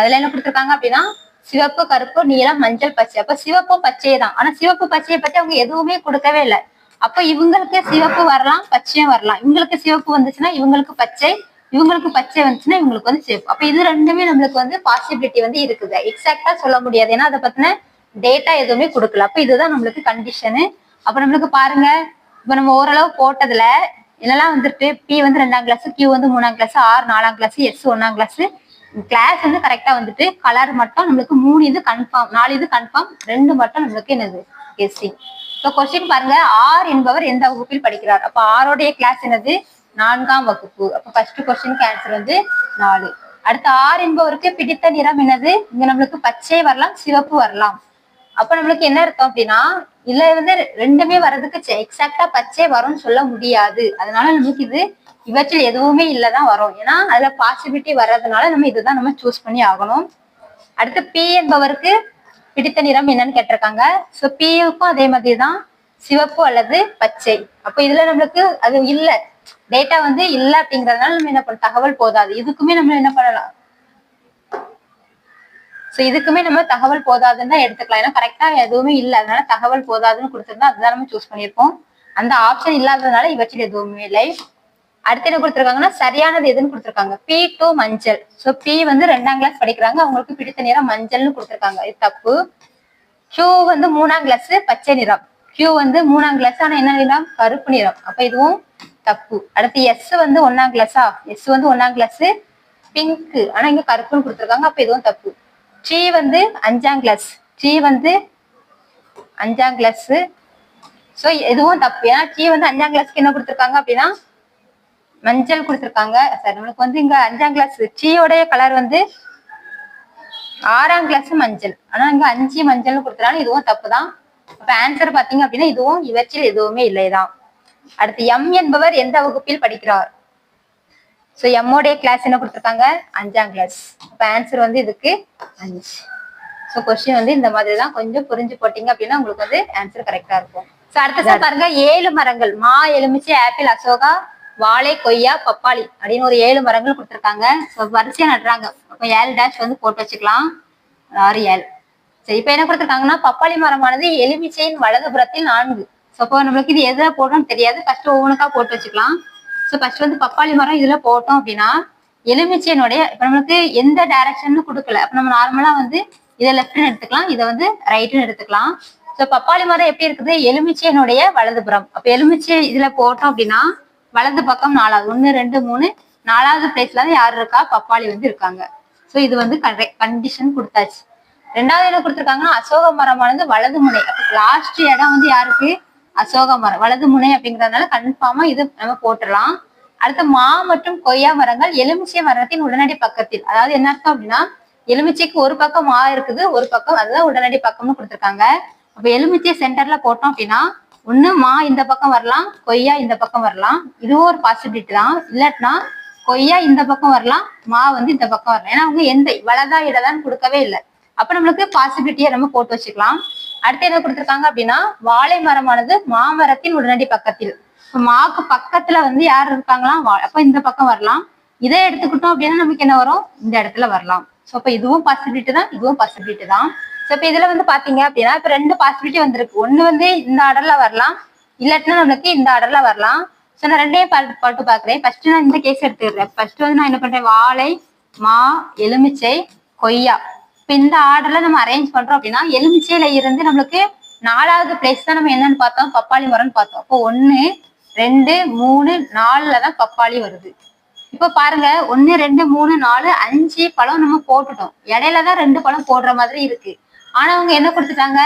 இதுல என்ன கொடுத்துருக்காங்க அப்படின்னா சிவப்பு கருப்பு நீலம் மஞ்சள் பச்சை. அப்ப சிவப்பு பச்சை தான். ஆனா சிவப்பு பச்சையை பத்தி அவங்க எதுவுமே கொடுக்கவே இல்லை. அப்ப இவங்களுக்கு சிவப்பு வரலாம் பச்சையும் வரலாம். இவங்களுக்கு சிவப்பு வந்துச்சுன்னா இவங்களுக்கு பச்சை இவங்களுக்கு பச்சை வந்துச்சுன்னா இவங்களுக்கு வந்து சிவப்பு. அப்ப இது ரெண்டுமே நம்மளுக்கு வந்து பாசிபிலிட்டி வந்து இருக்குது. எக்ஸாக்டா சொல்ல முடியாது. ஏன்னா அதை பத்தின டேட்டா எதுவுமே கொடுக்கல. அப்ப இதுதான் நம்மளுக்கு கண்டிஷனு அப்ப நம்மளுக்கு பாருங்க. இப்ப நம்ம ஓரளவு போட்டதுல என்னெல்லாம் வந்துட்டு பி வந்து ரெண்டாம் கிளாஸ் கியூ வந்து மூணாம் கிளாஸ் ஆர் நாலாம் கிளாஸ் எஸ் ஒன்னாம் கிளாஸ் கிளாஸ் வந்து கரெக்டா வந்துட்டு கலர் மட்டும் நம்மளுக்கு மூணு இது கன்ஃபார்ம் நாலு இது கன்ஃபார்ம் ரெண்டு மட்டும் நம்மளுக்கு என்னது? கெஸ்டிங் இப்போ கொஸ்டின் பாருங்க. ஆர் என்பவர் எந்த வகுப்பில் படிக்கிறார்? அப்ப ஆரோடைய கிளாஸ் என்னது? நான்காம் வகுப்பு. அப்ப ஃபர்ஸ்ட் கொஸ்டினுக்கு ஆன்சர் வந்து நாலு. அடுத்து ஆர் என்பவருக்கு பிடித்த நிறம் என்னது? இங்க நம்மளுக்கு பச்சை வரலாம் சிவப்பு வரலாம். அப்ப நம்மளுக்கு என்ன அர்த்தம் அப்படின்னா இதுல வந்து ரெண்டுமே வர்றதுக்கு எக்ஸாக்டா பச்சை வரும்னு சொல்ல முடியாது. அதனால நமக்கு இது இவற்றில் எதுவுமே இல்லதான் வரும். ஏன்னா அதுல பாசிபிலிட்டி வர்றதுனால நம்ம இதுதான் நம்ம சூஸ் பண்ணி ஆகணும். அடுத்து பி என்பவருக்கு பிடித்த நிறம் என்னன்னு கேட்டிருக்காங்க. ஸோ பியுக்கும் அதே மாதிரி தான் சிவப்பு அல்லது பச்சை. அப்போ இதுல நம்மளுக்கு அது இல்ல. டேட்டா வந்து இல்ல அப்படிங்கறதுனால நம்ம என்ன பண்ண தகவல் போதாது. இதுக்குமே நம்ம என்ன பண்ணலாம்? சோ இதுக்குமே நம்ம தகவல் போதாதுன்னு தான் எடுத்துக்கலாம். ஏன்னா கரெக்டா எதுவுமே இல்ல. அதனால தகவல் போதாதுன்னு கொடுத்துருந்தா அதுதான் நம்ம சூஸ் பண்ணியிருப்போம். அந்த ஆப்ஷன் இல்லாததுனால இவற்றில் எதுவுமே இல்லை. அடுத்து என்ன கொடுத்துருக்காங்கன்னா சரியானது எதுன்னு கொடுத்துருக்காங்க. பி டூ மஞ்சள். ஸோ பி வந்து ரெண்டாம் கிளாஸ் படிக்கிறாங்க. அவங்களுக்கு பிடித்த நிறம் மஞ்சள்னு கொடுத்துருக்காங்க. இது தப்பு. கியூ வந்து மூணாம் கிளாஸ் பச்சை நிறம். கியூ வந்து மூணாம் கிளாஸ் ஆனா என்ன நிறம்? கருப்பு நிறம். அப்ப இதுவும் தப்பு. அடுத்து எஸ் வந்து ஒன்னாம் கிளாஸா எஸ் வந்து ஒன்னாம் கிளாஸ் பிங்க் ஆனா இங்க கருப்புன்னு கொடுத்துருக்காங்க. அப்ப இதுவும் தப்பு. டி வந்து அஞ்சாம் கிளாஸ் டி வந்து அஞ்சாம் கிளாஸ் ஸோ இதுவும் தப்பு. ஏன்னா டி வந்து அஞ்சாம் கிளாஸ்க்கு என்ன கொடுத்துருக்காங்க அப்படின்னா மஞ்சள் கொடுத்துருக்காங்க. சார் நம்மளுக்கு வந்து இங்க அஞ்சாம் கிளாஸ் டீயோடைய கலர் வந்து ஆறாம் கிளாஸ் மஞ்சள். ஆனா இங்க அஞ்சு மஞ்சள்னு கொடுத்தனால இதுவும் தப்பு தான் அப்ப ஆன்சர் பாத்தீங்க அப்படின்னா இதுவும் இவற்றில் எதுவுமே இல்லைதான். அடுத்து எம் என்பவர் எந்த வகுப்பில் படிக்கிறார்? சோ எம்மோடைய கிளாஸ் என்ன கொடுத்துருக்காங்க? அஞ்சாம் கிளாஸ் அப்ப ஆன்சர் வந்து இதுக்கு அஞ்சு. ஸோ கொஸ்டின் வந்து இந்த மாதிரி தான் கொஞ்சம் புரிஞ்சு போட்டீங்க அப்படின்னா உங்களுக்கு வந்து ஆன்சர் கரெக்டா இருக்கும். ஸோ அடுத்த sum பாருங்க. ஏழு மரங்கள். மா எலுமிச்சை ஆப்பிள் அசோகா வாழை கொய்யா பப்பாளி அப்படின்னு ஒரு ஏழு மரங்கள் கொடுத்துருக்காங்க. ஸோ வரிசையா நடுறாங்க. அப்போ ஏழு டேஷ் வந்து போட்டு வச்சுக்கலாம். ஆறு ஏழு. சரி இப்போ என்ன கொடுத்துருக்காங்கன்னா பப்பாளி மரமானது எலுமிச்சையின் வலதுபுறத்தில் நான்கு. ஸோ அப்போ நம்மளுக்கு இது எதுல போடணும்னு தெரியாது. ஃபர்ஸ்ட் ஒவ்வொன்றுக்கா போட்டு வச்சுக்கலாம். ஸோ ஃபர்ஸ்ட் வந்து பப்பாளி மரம் இதுல போட்டோம் அப்படின்னா எலுமிச்சையினுடைய இப்போ நம்மளுக்கு எந்த டைரக்ஷன் கொடுக்கல. அப்போ நம்ம நார்மலா வந்து இதை லெஃப்ட்னு எடுத்துக்கலாம். இதை வந்து ரைட்டுன்னு எடுத்துக்கலாம். ஸோ பப்பாளி மரம் எப்படி இருக்குது? எலுமிச்சையினுடைய வலதுபுறம். அப்போ எலுமிச்சை இதுல போட்டோம் அப்படின்னா வலது பக்கம் நாலாவது. ஒன்னு ரெண்டு மூணு. நாலாவது பிளேஸ்ல தான் யார் இருக்கா? பப்பாளி வந்து இருக்காங்க. ஸோ இது வந்து கண்டிஷன் கொடுத்தாச்சு. ரெண்டாவது என்ன கொடுத்துருக்காங்கன்னா அசோக மரமானது வலது முனை. லாஸ்ட் இடம் வந்து யாருக்கு? அசோக மரம். வலது முனை அப்படிங்கறதுனால கன்ஃபார்மா இது நம்ம போட்டுடலாம். அடுத்து மா மற்றும் கொய்யா மரங்கள் எலுமிச்சை மரத்தின் உடனடி பக்கத்தில். அதாவது என்ன அர்த்தம் அப்படின்னா எலுமிச்சைக்கு ஒரு பக்கம் மா இருக்குது ஒரு பக்கம் அதுதான் உடனடி பக்கம்னு கொடுத்துருக்காங்க. அப்ப எலுமிச்சை சென்டர்ல போட்டோம் அப்படின்னா ஒண்ணு மா இந்த பக்கம் வரலாம் கொய்யா இந்த பக்கம் வரலாம். இதுவும் ஒரு பாசிபிலிட்டி தான். இல்லாட்டினா கொய்யா இந்த பக்கம் வரலாம் மா வந்து இந்த பக்கம் வரலாம். ஏன்னா அவங்க எந்த வலதா இடதான்னு கொடுக்கவே இல்லை. அப்ப நம்மளுக்கு பாசிபிலிட்டியை நம்ம போட்டு வச்சுக்கலாம். அடுத்து என்ன கொடுத்துருக்காங்க அப்படின்னா வாழை மரமானது மாமரத்தின் உடனடி பக்கத்தில். மாக்கு பக்கத்துல வந்து யார் இருக்காங்களாம் வா- அப்ப இந்த பக்கம் வரலாம். இதை எடுத்துக்கிட்டோம் அப்படின்னா நமக்கு என்ன வரும்? இந்த இடத்துல வரலாம். ஸோ அப்ப இதுவும் பாசிபிலிட்டி தான் இதுவும் பாசிபிலிட்டி தான். ஸோ இப்ப இதுல வந்து பாத்தீங்க அப்படின்னா இப்ப ரெண்டு பாசிபிலிட்டி வந்திருக்கு. ஒண்ணு வந்து இந்த ஆர்டர்ல வரலாம். இல்லாட்டினா நம்மளுக்கு இந்த ஆர்டர்ல வரலாம். ஸோ நான் ரெண்டையும் பாட்டு பாட்டு பாக்குறேன். ஃபர்ஸ்ட் நான் இந்த கேஸ் எடுத்துக்கிறேன். ஃபர்ஸ்ட் வந்து நான் என்ன பண்றேன்? வாழை மா எலுமிச்சை கொய்யா. இப்ப இந்த ஆர்டர்ல நம்ம அரேஞ்ச் பண்றோம் அப்படின்னா எலுமிச்சையில இருந்து நம்மளுக்கு நாலாவது பிளேஸ் தான் நம்ம என்னன்னு பார்த்தோம்? பப்பாளி மரம்னு பார்த்தோம். அப்போ ஒண்ணு ரெண்டு மூணு நாலுல தான் பப்பாளி வருது. இப்ப பாருங்க ஒண்ணு ரெண்டு மூணு நாலு அஞ்சு பழம் நம்ம போட்டுட்டோம். இடையில தான் ரெண்டு பழம் போடுற மாதிரி இருக்கு. ஆனா அவங்க என்ன கொடுத்துட்டாங்க?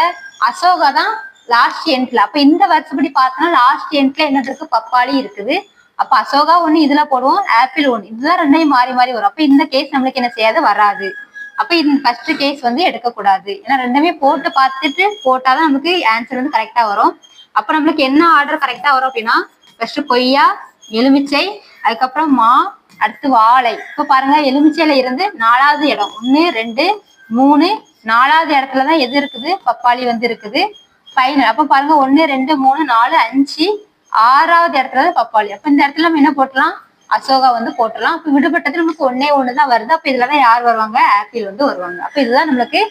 அசோகா தான் லாஸ்ட் எண்ட்ல அப்ப இந்த வருஷப்படி பார்த்தோம்னா லாஸ்ட் எண்ட்ல என்ன இருக்கு? பப்பாளி இருக்குது. அப்ப அசோகா ஒண்ணு இதுல போடுவோம் ஆப்பிள் ஒண்ணு. இதுதான் ரெண்டையும் மாறி மாறி வரும். அப்ப இந்த கேஸ் நம்மளுக்கு என்ன செய்யாது? வராது. அப்ப இந்த ஃபர்ஸ்ட் கேஸ் வந்து எடுக்கக்கூடாது. ஏன்னா ரெண்டுமே போட்டு பார்த்துட்டு போட்டாதான் நமக்கு ஆன்சர் வந்து கரெக்டா வரும். அப்ப நம்மளுக்கு என்ன ஆர்டர் கரெக்டா வரும் அப்படின்னா ஃபர்ஸ்ட் கொய்யா எலுமிச்சை அதுக்கப்புறம் மா அடுத்து வாழை. இப்ப பாருங்க எலுமிச்சையில இருந்து நாலாவது இடம். ஒன்னு ரெண்டு மூணு நாலாவது இடத்துல தான் எது இருக்குது? பப்பாளி வந்து இருக்குது. ஃபைனல் அப்ப பாருங்க ஒன்று ரெண்டு மூணு நாலு அஞ்சு ஆறாவது இடத்துல தான் பப்பாளி. அப்ப இந்த இடத்துல நம்ம என்ன போட்டலாம்? அசோகா வந்து போட்டலாம். அப்ப விடுபட்டது நமக்கு ஒன்னே ஒண்ணுதான் வருது. அப்ப இதுலதான் யார் வருவாங்க? ஆப்பிள் வந்து வருவாங்க. அப்ப இதுதான் நம்மளுக்கு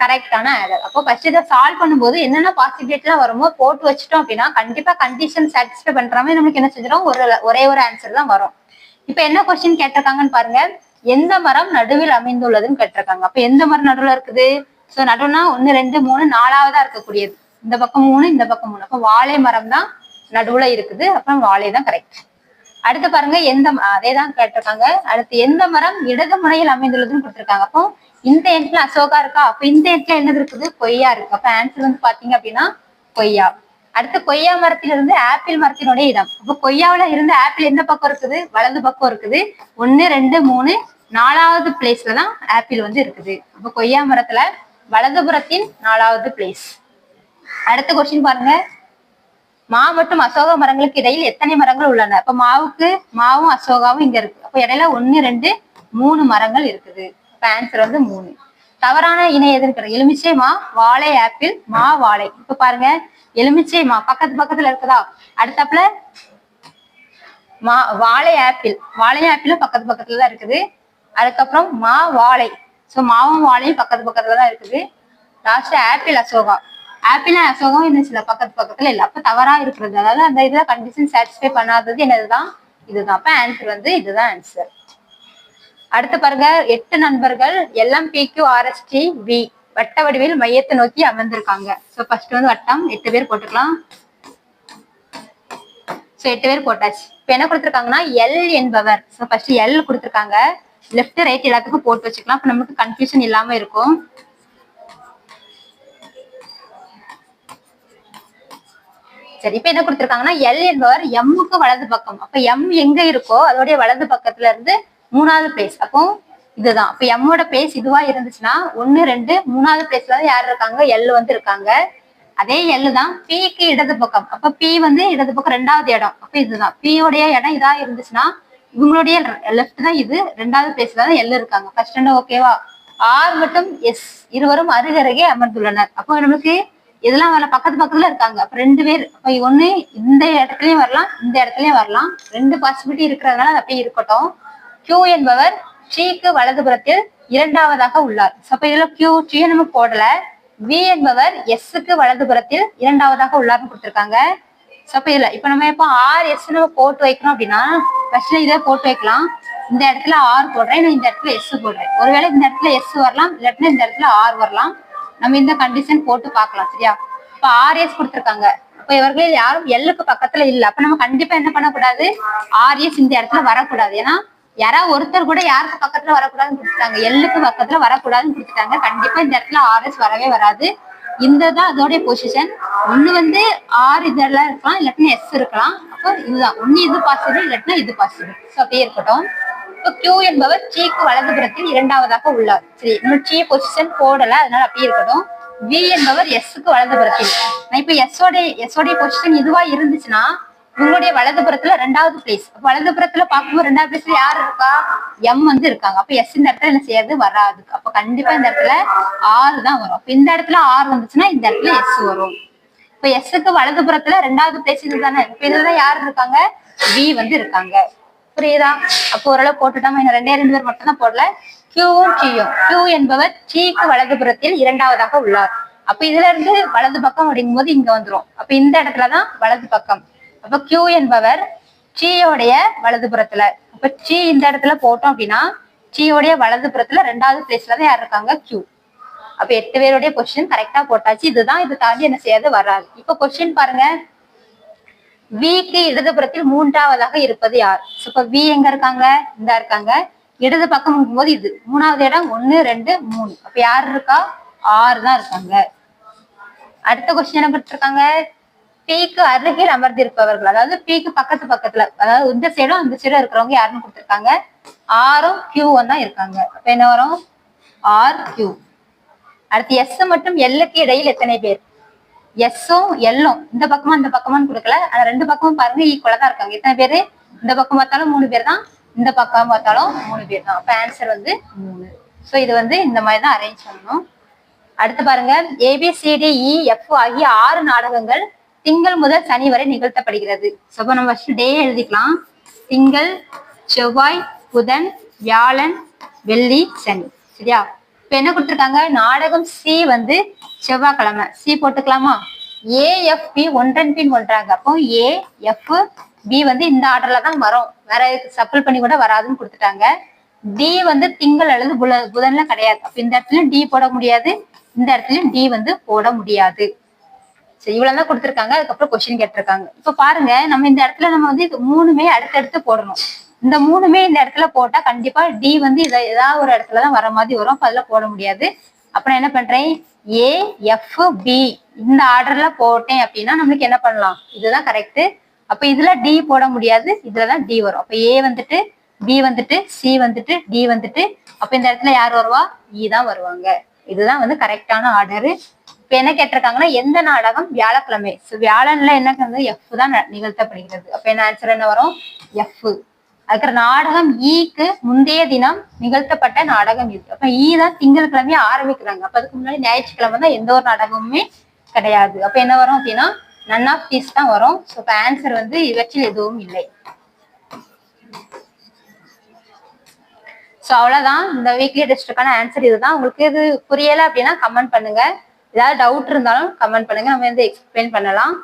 கரெக்டான ஆடர் அப்போ ஃபர்ஸ்ட் இதை சால்வ் பண்ணும்போது என்னென்ன பாசிபிலிட்டிலாம் வருமோ போட்டு வச்சிட்டோம் அப்படின்னா கண்டிப்பா கண்டிஷன் சாட்டிஸ்ஃபை பண்ற மாதிரி நமக்கு என்ன செஞ்சிடும்? ஒரு ஒரே ஒரு ஆன்சர் தான் வரும். இப்போ என்ன கொஸ்டின் கேட்டிருக்காங்கன்னு பாருங்க. எந்த மரம் நடுவில் அமைந்துள்ளதுன்னு கேட்டிருக்காங்க. அப்ப எந்த மரம் நடுவுல இருக்குது? சோ நடுவுனா ஒண்ணு ரெண்டு மூணு நாலாவதா இருக்கக்கூடியது. இந்த பக்கம் மூணு இந்த பக்கம் மூணு. அப்ப வாழை மரம் தான் நடுவுல இருக்குது. அப்புறம் வாழை தான் கரெக்ட் அடுத்து பாருங்க எந்த அதேதான் அதே தான் கேட்டிருக்காங்க. அடுத்து எந்த மரம் இடது முனையில் அமைந்துள்ளதுன்னு கொடுத்துருக்காங்க. அப்போ இந்த எண்ட்ல அசோகா இருக்கா? அப்ப இந்த எண்ட்ல என்னது இருக்குது? கொய்யா இருக்கு. அப்ப ஆன்சர் வந்து பாத்தீங்க அப்படின்னா கொய்யா. அடுத்து கொய்யா மரத்திலிருந்து ஆப்பிள் மரத்தினுடைய இடம். அப்ப கொய்யாவுல இருந்து ஆப்பிள் எந்த பக்கம் இருக்குது? வலது பக்கம் இருக்குது. ஒன்னு ரெண்டு மூணு நாலாவது பிளேஸ்ல தான் ஆப்பிள் வந்து இருக்குது. அப்ப கொய்யா மரத்துல வலதுபுறத்தின் நாலாவது பிளேஸ் அடுத்த கொஸ்டின் பாருங்க. மா மற்றும் அசோகா மரங்களுக்கு இடையில் எத்தனை மரங்கள் உள்ளன? அப்ப மாவுக்கு மாவும் அசோகாவும் இங்க இருக்கு. அப்ப இடையில ஒன்னு ரெண்டு மூணு மரங்கள் இருக்குது. ஆன்சர் வந்து மூணு. தவறான இணை எதுன்னு எலுமிச்சை மா வாழை ஆப்பிள் மா வாழை. இப்ப பாருங்க. எலுமிச்சை மா பக்கத்து பக்கத்துல இருக்குதா? அடுத்தாப்புல மா வாழை ஆப்பிள் வாழை ஆப்பிளும் பக்கத்து பக்கத்துல தான் இருக்குது. அதுக்கப்புறம் மா வாழை. ஸோ மாவும் வாழையும் பக்கத்து பக்கத்துல தான் இருக்குது. லாஸ்ட் ஆப்பிள் அசோகா ஆப்பிள் அசோகம் இன்னும் சில பக்கத்து பக்கத்துல இல்லை. அப்ப தவறா இருக்கிறது. அதாவது அந்த இதுல கண்டிஷன் சாட்டிஸ்ஃபை பண்ணாதது என்னதுதான்? இதுதான். அப்ப ஆன்சர் வந்து இதுதான் ஆன்சர் அடுத்து பாருங்க. எட்டு நண்பர்கள் எல்லாம் பிக்யூ ஆர்எஸ்டி வி வட்ட வடிவில் மையத்தை நோக்கி அமர்ந்திருக்காங்க. ஸோ ஃபர்ஸ்ட் வந்து வட்டம். எட்டு பேர் போட்டுக்கலாம். ஸோ எட்டு பேர் போட்டாச்சு. இப்போ என்ன கொடுத்துருக்காங்கன்னா எல் என்பவர். ஸோ ஃபர்ஸ்ட் எல் கொடுத்துருக்காங்க. லெஃப்ட் ரைட் எல்லாத்துக்கும் போட்டு வச்சுக்கலாம். அப்ப நமக்கு கன்ஃபியூஷன் இல்லாம இருக்கும். சரி இப்ப என்ன கொடுத்திருக்காங்கன்னா எல் என்பவர் எம்முக்கு வலது பக்கம். அப்ப எம் எங்க இருக்கோ அதோடைய வலது பக்கத்துல இருந்து மூணாவது பிளேஸ் அப்போ இதுதான். அப்ப எம்மோட பிளேஸ் இதுவா இருந்துச்சுன்னா ஒன்னு ரெண்டு மூணாவது பிளேஸ்ல யார் இருக்காங்க? எல் வந்து இருக்காங்க. அதே எல் தான் பிக்கு இடது பக்கம். அப்ப பி வந்து இடது பக்கம் ரெண்டாவது இடம். அப்ப இதுதான். பியோடைய இடம் இதா இருந்துச்சுன்னா இவங்களுடைய லெஃப்ட் தான் இது ரெண்டாவது பிளேஸ்ல தான் எல் இருக்காங்க. ஃபர்ஸ்ட் ரெண்டு ஓகேவா ஆர் மற்றும் எஸ் இருவரும் அருகருகே அமர்ந்துள்ளனர். அப்போ நமக்கு இதெல்லாம் வரல. பக்கத்து பக்கத்துல இருக்காங்க. அப்ப ரெண்டு பேர் அப்ப ஒண்ணு இந்த இடத்துலயும் வரலாம் இந்த இடத்துலயும் வரலாம். ரெண்டு பாசிபிலிட்டி இருக்கிறதுனால அது அப்படியே இருக்கட்டும். கியூ என்பவர் ட்ரீக்கு வலதுபுறத்தில் இரண்டாவதாக உள்ளார். அப்ப இதுல கியூ ட்ரீ நம்ம போடல. வி என்பவர் எஸ்க்கு வலதுபுறத்தில் இரண்டாவதாக உள்ளார்னு கொடுத்திருக்காங்க. சப்போ அப்ப இதுல இப்ப நம்ம இப்போ ஆர் எஸ் நம்ம போட்டு வைக்கணும் அப்படின்னா ஃபர்ஸ்ட்ல இதை போட்டு வைக்கலாம். இந்த இடத்துல ஆர் போடுறேன் நான் இந்த இடத்துல எஸ் போடுறேன். ஒருவேளை இந்த இடத்துல எஸ் வரலாம் இல்லாட்டினா இந்த இடத்துல ஆர் வரலாம். நம்ம இந்த கண்டிஷன் போட்டு பார்க்கலாம் சரியா? இப்ப ஆர்எஸ் கொடுத்துருக்காங்க. இப்ப இவர்களில் யாரும் எல்லுக்கு பக்கத்துல இல்ல. அப்ப நம்ம கண்டிப்பா என்ன பண்ணக்கூடாது? ஆர் எஸ் இந்த இடத்துல வரக்கூடாது. ஏன்னா யாராவது ஒருத்தர் கூட யாருக்கு பக்கத்துல வரக்கூடாதுன்னு கொடுத்துட்டாங்க. எல்லுக்கு பக்கத்துல வரக்கூடாதுன்னு கொடுத்துட்டாங்க. கண்டிப்பா இந்த இடத்துல ஆர்எஸ் வரவே வராது. இந்த தான் அதோடைய பொசிஷன் ஒண்ணு வந்து ஆர் இதெல்லாம் இருக்கலாம் இல்லாட்டினா எஸ் இருக்கலாம். அப்போ இதுதான். ஒண்ணு இது பாசிபிள் இல்லாட்டினா இது பாசிபிள் ஸோ அப்படியே இருக்கட்டும். இப்போ கியூ என்பவர் சீக்கு வலதுபுறத்தில் இரண்டாவதாக உள்ளார். சரி இன்னும் சீ பொசிஷன் போடல அதனால அப்படியே இருக்கட்டும். வி என்பவர் எஸ்க்கு வலதுபுறத்தில் நான் இப்போ எஸ்ஸோட எஸ்ஸோடைய பொசிஷன் இதுவா இருந்துச்சுன்னா உங்களுடைய வலதுபுறத்துல ரெண்டாவது பிளேஸ் வலதுபுறத்துல பார்க்கும்போது ரெண்டாவது பிளேஸ்ல யார் இருக்கா? எம் வந்து இருக்காங்க. அப்ப எஸ் இந்த இடத்துல என்ன செய்யாது? வராது. அப்ப கண்டிப்பா இந்த இடத்துல ஆறு தான் வரும். அப்ப இந்த இடத்துல ஆறு வந்துச்சுன்னா இந்த இடத்துல எஸ் வரும். இப்ப எஸ்ஸுக்கு வலதுபுறத்துல ரெண்டாவது பிளேஸ் இதுதானே இப்ப இதுல யார் இருக்காங்க? வி வந்து இருக்காங்க. புரியுதா? அப்போ ஓரளவு போட்டுட்டாம? இன்னும் ரெண்டே ரெண்டு பேர் மட்டும் தான் போடல கியூவும் சியும் கியூ என்பவர் டீக்கு வலதுபுறத்தில் இரண்டாவதாக உள்ளார். அப்ப இதுல இருந்து வலது பக்கம் அப்படிங்கும்போது இங்க வந்துரும். அப்ப இந்த இடத்துலதான் வலது பக்கம். அப்ப கியூ என்பவர் சீயோடைய வலதுபுறத்துல. அப்ப சி இந்த இடத்துல போட்டோம் அப்படின்னா சீயோடைய வலதுபுறத்துல ரெண்டாவது பிளேஸ்ல தான் யார் இருக்காங்க? கியூ அப்ப எட்டு பேருடைய கொஸ்டின் கரெக்டா போட்டாச்சு. இதுதான் இது தாண்டி என்ன செய்யாது வராது. இப்ப கொஸ்டின் பாருங்க. விக்கு இடதுபுறத்தில் மூன்றாவதாக இருப்பது யார்? இப்ப வி எங்க இருக்காங்க? இந்த இருக்காங்க. இடது பக்கம் இருக்கும்போது இது. மூணாவது இடம் ஒண்ணு ரெண்டு மூணு. அப்ப யார் இருக்கா? ஆறு தான் இருக்காங்க. அடுத்த கொஸ்டின் என்ன பட்டிருக்காங்க பீக்கு அருகில் அமர்ந்திருப்பவர்கள். அதாவது பீக்கு பக்கத்து பக்கத்துல. அதாவது இந்த சைடும் அந்த சைடும் இருக்கிறவங்க யாருன்னு கொடுத்துருக்காங்க? ஆரும் கியூவும் தான் இருக்காங்க. இப்ப என்ன வரும்? ஆர் கியூ அடுத்து எஸ் மற்றும் எல்லுக்கு இடையில் எத்தனை பேர்? எஸ்ஸும் எல்லும் இந்த பக்கமும் இந்த பக்கமும் கொடுக்கல. ஆனா ரெண்டு பக்கமும் பாருங்க ஈக்குவலா தான் இருக்காங்க. எத்தனை பேரு? இந்த பக்கம் பார்த்தாலும் மூணு பேர் தான். இந்த பக்கம் பார்த்தாலும் மூணு பேர் தான். அப்ப ஆன்சர் வந்து மூணு. சோ இது வந்து இந்த மாதிரி தான் அரேஞ்ச் பண்ணணும். அடுத்து பாருங்க ஏபிசிடிஇ எஃப் ஆகிய ஆறு நாடகங்கள் திங்கள் முதல் சனி வரை நிகழ்த்தப்படுகிறது. So, நம்ம ஃபர்ஸ்ட் டே எழுதிக்கலாம். திங்கள் செவ்வாய் புதன் வியாழன் வெள்ளி சனி. சரியா? இப்ப என்ன கொடுத்துருக்காங்க? நாடகம் சி வந்து செவ்வாய்க்கிழமை. சி போட்டுக்கலாமா? ஏ பி ஒன்றன் பின் ஒன்றாங்க. அப்போ ஏ எஃப் பி வந்து இந்த ஆர்டர்ல தான் வரும். வேற சப்பிள் பண்ணி கூட வராதுன்னு கொடுத்துட்டாங்க. டி வந்து திங்கள் அல்லது புல- புதன்ல கிடையாது. அப்ப இந்த இடத்துலயும் டி போட முடியாது. இந்த இடத்துலயும் டி வந்து போட முடியாது. சரி இவ்வளவுதான் கொடுத்திருக்காங்க. அதுக்கப்புறம் கொஸ்டின் கேட்டிருக்காங்க. இப்ப பாருங்க நம்ம இந்த இடத்துல நம்ம வந்து மூணுமே அடுத்தடுத்து போடணும். இந்த மூணுமே இந்த இடத்துல போட்டா கண்டிப்பா டி வந்து இதை ஏதாவது ஒரு இடத்துல தான் வர மாதிரி வரும். அப்ப அதுல போட முடியாது. அப்ப நான் என்ன பண்றேன்? ஏ எஃப் பி இந்த ஆர்டர்ல போட்டேன் அப்படின்னா நம்மளுக்கு என்ன பண்ணலாம்? இதுதான் கரெக்ட் அப்ப இதுல டி போட முடியாது. இதுலதான் டி வரும். அப்ப ஏ வந்துட்டு பி வந்துட்டு சி வந்துட்டு டி வந்துட்டு. அப்ப இந்த இடத்துல யார் வருவா? இ தான் வருவாங்க. இதுதான் வந்து கரெக்டான ஆர்டர் இப்ப என்ன கேட்டிருக்காங்கன்னா எந்த நாடகம்? வியாழக்கிழமை. சோ வியாழன்ல என்ன வந்து எஃப் தான் ந- நிகழ்த்தப்படுகிறது. அப்ப என்ன ஆன்சர் என்ன வரும்? எஃப் அதுக்கு நாடகம் e ஈக்கு முந்தைய தினம் நிகழ்த்தப்பட்ட நாடகம் இது. அப்ப ஈ தான் திங்கட்கிழமையே ஆரம்பிக்கிறாங்க. அப்ப அதுக்கு முன்னாடி ஞாயிற்றுக்கிழமை தான் எந்த ஒரு நாடகமுமே கிடையாது. அப்ப என்ன வரும் அப்படின்னா நன் ஆஃப் தீஸ் தான் வரும். ஸோ இப்போ ஆன்சர் வந்து இவற்றில் எதுவும் இல்லை. ஸோ அவ்வளவுதான். இந்த வீக்லி டெஸ்ட்டுக்கான ஆன்சர் இதுதான். உங்களுக்கு இது புரியல அப்படின்னா கமெண்ட் பண்ணுங்க. ஏதாவது டவுட் இருந்தாலும் கமெண்ட் பண்ணுங்க. நம்ம வந்து எக்ஸ்பிளைன் பண்ணலாம்.